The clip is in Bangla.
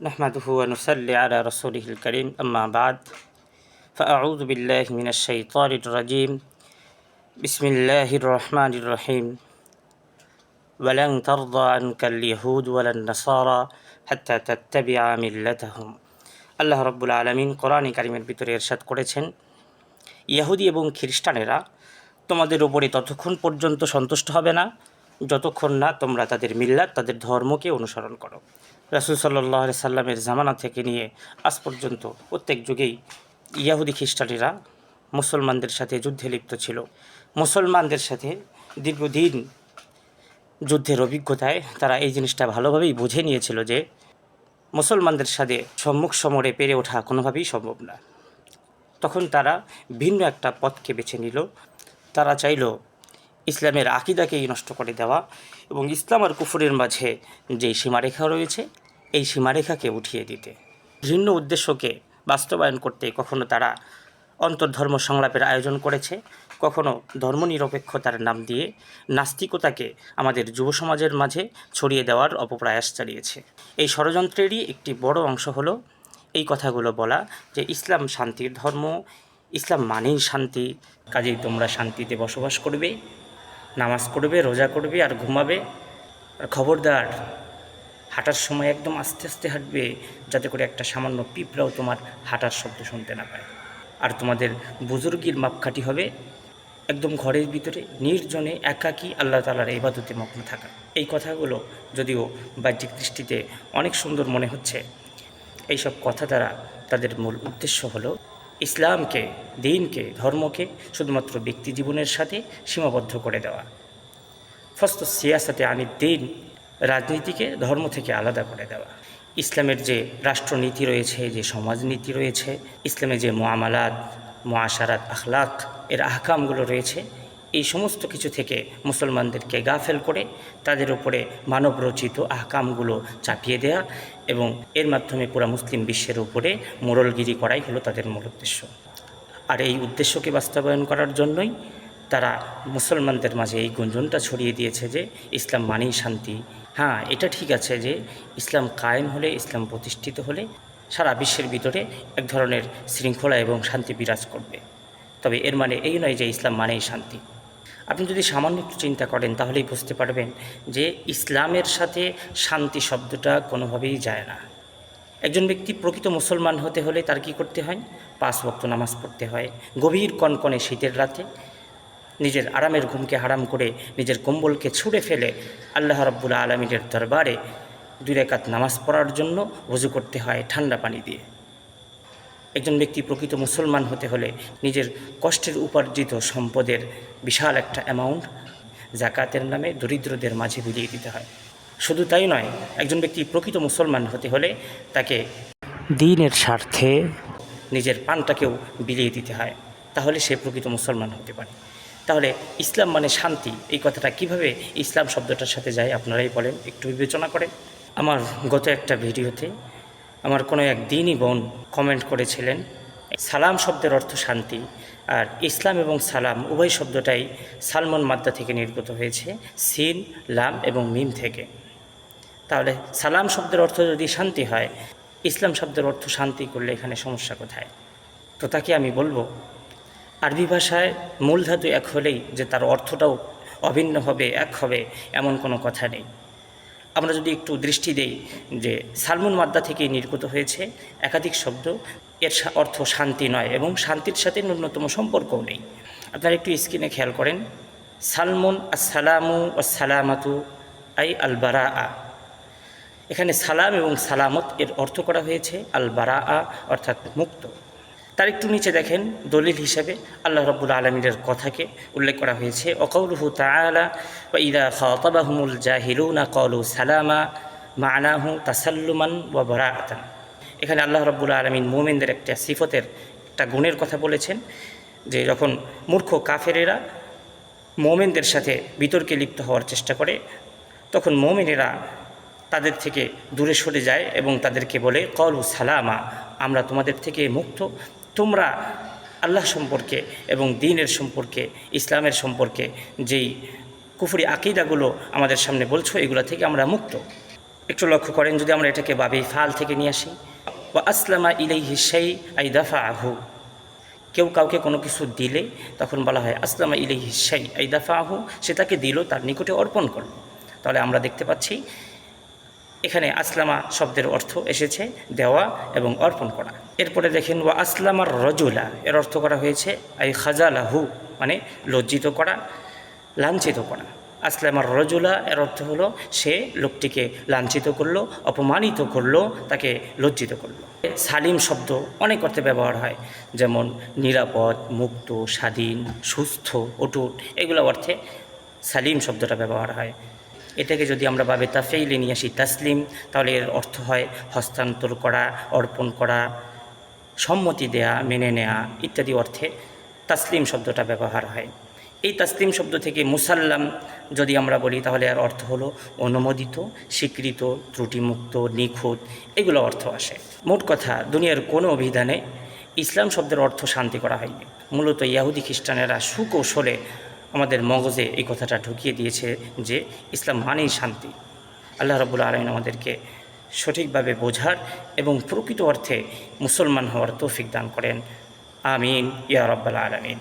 نحمده ونصلي على رسوله الكريم أما بعد فأعوذ بالله من الشيطان الرجيم بسم الله الرحمن الرحيم ولن ترضى عنك اليهود ولا النصارى حتى تتبع ملتهم আল্লাহ রব্বুল আলমিন কোরআন কারিমের ভিতরে এরশাদ করেছেন ইহুদি এবং খ্রিস্টানেরা তোমাদের উপরে ততক্ষণ পর্যন্ত সন্তুষ্ট হবে না যতক্ষণ না তোমরা তাদের মিল্লাত, তাদের ধর্মকে অনুসরণ করো। রাসুল সাল্লাহ সাল্লামের জামানা থেকে নিয়ে আজ পর্যন্ত প্রত্যেক যুগেই ইয়াহুদি খ্রিস্টানেরা মুসলমানদের সাথে যুদ্ধে লিপ্ত ছিল। মুসলমানদের সাথে দীর্ঘদিন যুদ্ধের অভিজ্ঞতায় তারা এই জিনিসটা ভালোভাবেই বুঝে নিয়েছিল যে মুসলমানদের সাথে সম্মুখ সমরে পেরে ওঠা কোনোভাবেই সম্ভব না। তখন তারা ভিন্ন একটা পথকে বেছে নিল। তারা চাইল ইসলামের আকিদাকেই নষ্ট করে দেওয়া এবং ইসলাম আর কুফুরের মাঝে যে সীমারেখা রয়েছে, এই সীমারেখাকে উঠিয়ে দিতে। ভিন্ন উদ্দেশ্যকে বাস্তবায়ন করতে কখনো তারা অন্তর্ধর্ম সংলাপের আয়োজন করেছে, কখনো ধর্মনিরপেক্ষতার নাম দিয়ে নাস্তিকতাকে আমাদের যুব সমাজের মাঝে ছড়িয়ে দেওয়ার অপপ্রয়াস চালিয়েছে। এই ষড়যন্ত্রেরই একটি বড় অংশ হলো এই কথাগুলো বলা যে ইসলাম শান্তির ধর্ম, ইসলাম মানেই শান্তি, কাজেই তোমরা শান্তিতে বসবাস করবে। নামাজ করবে রোজা করবে আর ঘুমাবে। আর খবরদার, হাঁটার সময় একদম আস্তে আস্তে হাঁটবে, যাতে করে একটা সামান্য পিঁপড়াও তোমার হাঁটার শব্দ শুনতে না পায়। আর তোমাদের বুজুর্গির মাপকাঠি হবে, একদম ঘরের ভিতরে, নির্জনে, একাকী আল্লাহ তালার ইবাদতে মগ্ন থাকা। এই কথাগুলো যদিও বাহ্যিক দৃষ্টিতে অনেক সুন্দর মনে হচ্ছে, এইসব কথা দ্বারা তাদের মূল উদ্দেশ্য হলো ইসলামকে, দিনকে, ধর্মকে শুধুমাত্র ব্যক্তি জীবনের সাথে সীমাবদ্ধ করে দেওয়া। ফস্ত সিয়াসাতে আনি দিন রাজনীতিকে ধর্ম থেকে আলাদা করে দেওয়া। ইসলামের যে রাষ্ট্রনীতি রয়েছে, যে সমাজনীতি রয়েছে, ইসলামের যে মোয়ামালাত মোয়াশারাত আখলাক, এর আহকামগুলো রয়েছে এই সমস্ত কিছু থেকে মুসলমানদেরকে গাফেল করে তাদের উপরে মানবরচিত আহকামগুলো চাপিয়ে দেয়া এবং এর মাধ্যমে পুরা মুসলিম বিশ্বের উপরে মোরলগিরি করাই হলো তাদের মূল উদ্দেশ্য। আর এই উদ্দেশ্যকে বাস্তবায়ন করার জন্যই তারা মুসলমানদের মাঝে এই গুঞ্জনটা ছড়িয়ে দিয়েছে যে ইসলাম মানেই শান্তি। হ্যাঁ এটা ঠিক আছে যে ইসলাম কায়েম হলে, ইসলাম প্রতিষ্ঠিত হলে সারা বিশ্বের ভিতরে এক ধরনের শৃঙ্খলা এবং শান্তি বিরাজ করবে। তবে এর মানে এই নয় যে ইসলাম মানেই শান্তি। আপনি যদি সামান্য একটু চিন্তা করেন, তাহলেই বুঝতে পারবেন যে ইসলামের সাথে শান্তি শব্দটা কোনোভাবেই যায় না। একজন ব্যক্তি প্রকৃত মুসলমান হতে হলে তার কি করতে হয়? পাঁচ ভক্ত নামাজ পড়তে হয়। গভীর কনকনে শীতের রাতে নিজের আরামের ঘুমকে হারাম করে নিজের কম্বলকে ছুঁড়ে ফেলে আল্লাহ রব্বুল আলমীর দরবারে দুই রেখাত নামাজ পড়ার জন্য রুজু করতে হয় ঠান্ডা পানি দিয়ে। একজন ব্যক্তি প্রকৃত মুসলমান হতে হলে নিজের কষ্টের উপার্জিত সম্পদের বিশাল একটা অ্যামাউন্ট জাকাতের নামে দরিদ্রদের মাঝে বিলিয়ে দিতে হয়। শুধু তাই নয়, একজন ব্যক্তি প্রকৃত মুসলমান হতে হলে তাকে দিনের স্বার্থে নিজের পানটাকেও বিলিয়ে দিতে হয়, তাহলে সে প্রকৃত মুসলমান হতে পারে। তাহলে ইসলাম মানে শান্তি। এই কথাটা কীভাবে ইসলাম শব্দটার সাথে যায়, আপনারাই বলেন, একটু বিবেচনা করেন। আমার গত একটা ভিডিওতে আমার কোনো এক দিনই বোন কমেন্ট করেছিলেন। সালাম শব্দের অর্থ শান্তি, আর ইসলাম এবং সালাম উভয় শব্দটাই সালমন মাদ্দা থেকে নির্গত হয়েছে, সিন, লাম এবং মিম থেকে। তাহলে সালাম শব্দের অর্থ যদি শান্তি হয়, ইসলাম শব্দের অর্থ শান্তি করলে এখানে সমস্যা কোথায়? তো তাকে আমি বলব, আরবি ভাষায় মূল ধাতু এক হলেই যে তার অর্থটাও অভিন্ন হবে, এক হবে, এমন কোনো কথা নেই। আমরা যদি একটু দৃষ্টি দেই যে সালমুন মাদ্দা থেকেই নির্গত হয়েছে একাধিক শব্দ, এর অর্থ শান্তি নয় এবং শান্তির সাথে ন্যূনতম সম্পর্কও নেই। আপনারা একটু স্ক্রিনে খেয়াল করেন, সালমুন আসসালামু সালামাতু আই আল বারা এখানে সালাম এবং সালামত এর অর্থ করা হয়েছে আল বারা অর্থাৎ মুক্ত। তার একটু নিচে দেখেন দলিল হিসাবে আল্লাহ রব্বুল আলমীর কথাকে উল্লেখ করা হয়েছে অকৌলহু তালা বা ইদা খাতাবাহুমুল জাহিলুনা কলু সালামা, মানাহু তাসাল্লুমান ওয়া বরাআতান। এখানে আল্লাহ রব্বুল আলমিন মোমেনদের একটা সিফতের একটা গুণের কথা বলেছেন, যে যখন মূর্খ কাফেরেরা মোমেনদের সাথে বিতর্কে লিপ্ত হওয়ার চেষ্টা করে, তখন মোমেনেরা তাদের থেকে দূরে সরে যায় এবং তাদেরকে বলে কলু সালামা, আমরা তোমাদের থেকে মুক্ত তোমরা আল্লাহ সম্পর্কে এবং দিনের সম্পর্কে, ইসলামের সম্পর্কে যেই কুফুরি আকিদাগুলো আমাদের সামনে বলছো, এগুলো থেকে আমরা মুক্ত। একটু লক্ষ্য করেন, যদি আমরা এটাকে বাবে ফাল থেকে নিয়ে আসি। বা আসলামা ইলাইহি সেই আই দাফা আহু কেউ কাউকে কোনো কিছু দিলে তখন বলা হয়, আসলামা ইলাইহি সেই আই দাফা আহু সে তাকে দিল, তার নিকটে অর্পণ করল। তাহলে আমরা দেখতে পাচ্ছি এখানে আসলামা শব্দের অর্থ এসেছে দেওয়া এবং অর্পণ করা। এরপরে দেখেন, ওয়া আসলামার রজুলা, এর অর্থ করা হয়েছে, আই খাজালাহু মানে লজ্জিত করা, লাঞ্ছিত করা। আসলামার রজুলা, এর অর্থ হলো, সে লোকটিকে লাঞ্ছিত করল, অপমানিত করল, তাকে লজ্জিত করল। সালিম শব্দ অনেক অর্থে ব্যবহার হয়, যেমন নিরাপদ, মুক্ত, স্বাধীন, সুস্থ, অটুট, এগুলো অর্থে সালিম শব্দটা ব্যবহার হয়। এটাকে যদি আমরা বাবে তাফেইলে নিয়ে আসি তাসলিম, তাহলে এর অর্থ হয় হস্তান্তর করা, অর্পণ করা, সম্মতি দেয়া, মেনে নেয়া ইত্যাদি অর্থে তাসলিম শব্দটা ব্যবহার হয়। এই তাসলিম শব্দ থেকে মুসাল্লাম যদি আমরা বলি, তাহলে এর অর্থ হলো অনুমোদিত, স্বীকৃত, ত্রুটিমুক্ত, নিখুঁত, এগুলো অর্থ আসে। মোট কথা, দুনিয়ার কোনো অভিধানে ইসলাম শব্দের অর্থ শান্তি করা হয়নি। মূলত ইয়াহুদি খ্রিস্টানেরা সুকৌশলে আমাদের মগজে এই কথাটা ঢুকিয়ে দিয়েছে যে ইসলাম মানেই শান্তি। আল্লাহ রবুল্লা আলমিন আমাদেরকে সঠিকভাবে বোঝার এবং প্রকৃত অর্থে মুসলমান হওয়ার তৌফিক দান করেন। আমিন। ইয়া রব্বাল আলমিন।